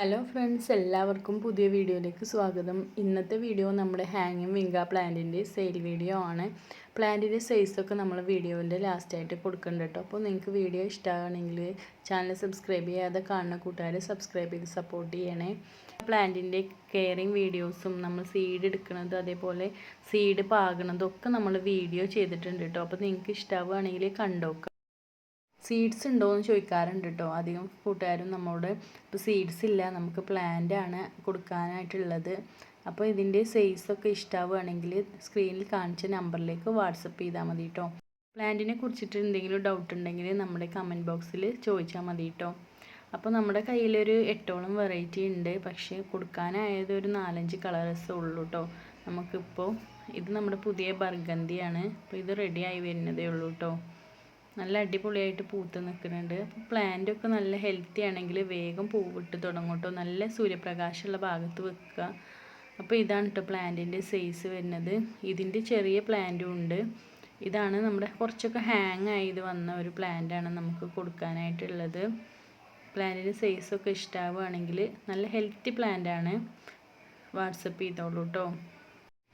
Hello friends എല്ലാവർക്കും പുതിയ വീഡിയോയിലേക്ക് സ്വാഗതം. ഇന്നത്തെ വീഡിയോ നമ്മുടെ ഹാങ്ങിങ് വിങ്ക പ്ലാന്റിന്റെ സെയിൽ വീഡിയോ ആണ്. പ്ലാന്റിന്റെ സൈസൊക്കെ നമ്മൾ വീഡിയോന്റെ ലാസ്റ്റായിട്ട് കൊടുക്കുന്നുണ്ട് കേട്ടോ അപ്പോൾ നിങ്ങൾക്ക് വീഡിയോ ഇഷ്ടമാണെങ്കിൽ ചാനൽ സബ്സ്ക്രൈബ് ചെയ്യാതെ കാണുന്ന കൂട്ടുകാർ സബ്സ്ക്രൈബ് ചെയ്ത് സപ്പോർട്ട് ചെയ്യണേ. പ്ലാന്റിന്റെ കെയറിങ് വീഡിയോസും നമ്മൾ സീഡ് എടുക്കുന്നത് അതേപോലെ സീഡ് പാകണതും ഒക്കെ നമ്മൾ വീഡിയോ ചെയ്തിട്ടുണ്ട് കേട്ടോ അപ്പോൾ നിങ്ങൾക്ക് ഇഷ്ടമാവുകയാണെങ്കിൽ കണ്ടോക്കാം. സീഡ്സ് ഉണ്ടോ എന്ന് ചോദിക്കാറുണ്ട് കേട്ടോ അധികം കൂട്ടുകാരും നമ്മളോട് ഇപ്പോൾ സീഡ്സ് ഇല്ല നമുക്ക് പ്ലാന്റ് ആണ് കൊടുക്കാനായിട്ടുള്ളത്. അപ്പോൾ ഇതിന്റെ സൈസൊക്കെ ഇഷ്ടമാവുകയാണെങ്കിൽ സ്ക്രീനിൽ കാണിച്ച നമ്പറിലേക്ക് വാട്സപ്പ് ചെയ്താൽ മതി കേട്ടോ പ്ലാന്റിനെ കുറിച്ചിട്ട് എന്തെങ്കിലും ഡൗട്ട് ഉണ്ടെങ്കിൽ നമ്മുടെ കമന്റ് ബോക്സിൽ ചോദിച്ചാൽ മതി കേട്ടോ അപ്പോൾ നമ്മുടെ കയ്യിലൊരു എട്ടോളം വെറൈറ്റി ഉണ്ട്. പക്ഷേ കൊടുക്കാനായത് ഒരു നാലഞ്ച് കളേഴ്സ് ഉള്ളൂ കേട്ടോ നമുക്കിപ്പോൾ ഇത് നമ്മുടെ പുതിയ ബർഗന്തിയാണ്. അപ്പോൾ ഇത് റെഡി ആയി വരുന്നതേ ഉള്ളൂ കേട്ടോ നല്ല അടിപൊളിയായിട്ട് പൂത്ത് നിൽക്കുന്നുണ്ട്. അപ്പോൾ പ്ലാന്റ് ഒക്കെ നല്ല ഹെൽത്തി ആണെങ്കിൽ വേഗം പൂവിട്ട് തുടങ്ങും കേട്ടോ നല്ല സൂര്യപ്രകാശമുള്ള ഭാഗത്ത് വെക്കുക. അപ്പോൾ ഇതാണ് കേട്ടോ പ്ലാന്റിന്റെ സൈസ് വരുന്നത്. ഇതിന്റെ ചെറിയ പ്ലാന്റും ഉണ്ട്. ഇതാണ് നമ്മുടെ കുറച്ചൊക്കെ ഹാങ് ആയത് വന്ന ഒരു ആണ് നമുക്ക് കൊടുക്കാനായിട്ടുള്ളത്. പ്ലാന്റിന്റെ സൈസൊക്കെ ഇഷ്ടമാവുകയാണെങ്കിൽ നല്ല ഹെൽത്തി പ്ലാന്റ് ആണ്. വാട്സപ്പ് ചെയ്തോളൂ കേട്ടോ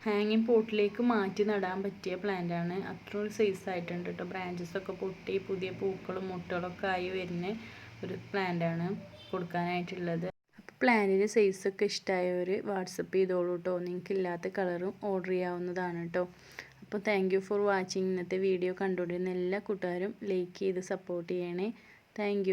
ഹാങ്ങിങ് പോട്ടിലേക്ക് മാറ്റി നടാൻ പറ്റിയ പ്ലാന്റാണ് അത്ര ഒരു സൈസ് ആയിട്ടുണ്ട് കേട്ടോ ബ്രാഞ്ചസൊക്കെ പൊട്ടി പുതിയ പൂക്കളും മുട്ടകളൊക്കെ ആയി വരുന്ന ഒരു പ്ലാന്റാണ് കൊടുക്കാനായിട്ടുള്ളത്. അപ്പോൾ പ്ലാന്റിന്റെ സൈസൊക്കെ ഇഷ്ടമായവർ വാട്സപ്പ് ചെയ്തോളൂ കേട്ടോ നിങ്ങൾക്ക് ഇല്ലാത്ത കളറും ഓർഡർ ചെയ്യാവുന്നതാണ് കേട്ടോ അപ്പോൾ താങ്ക് യു ഫോർ വാച്ചിങ് ഇന്നത്തെ വീഡിയോ കണ്ടുകൊണ്ടിരുന്ന എല്ലാ കൂട്ടുകാരും ലൈക്ക് ചെയ്ത് സപ്പോർട്ട് ചെയ്യണേ. താങ്ക്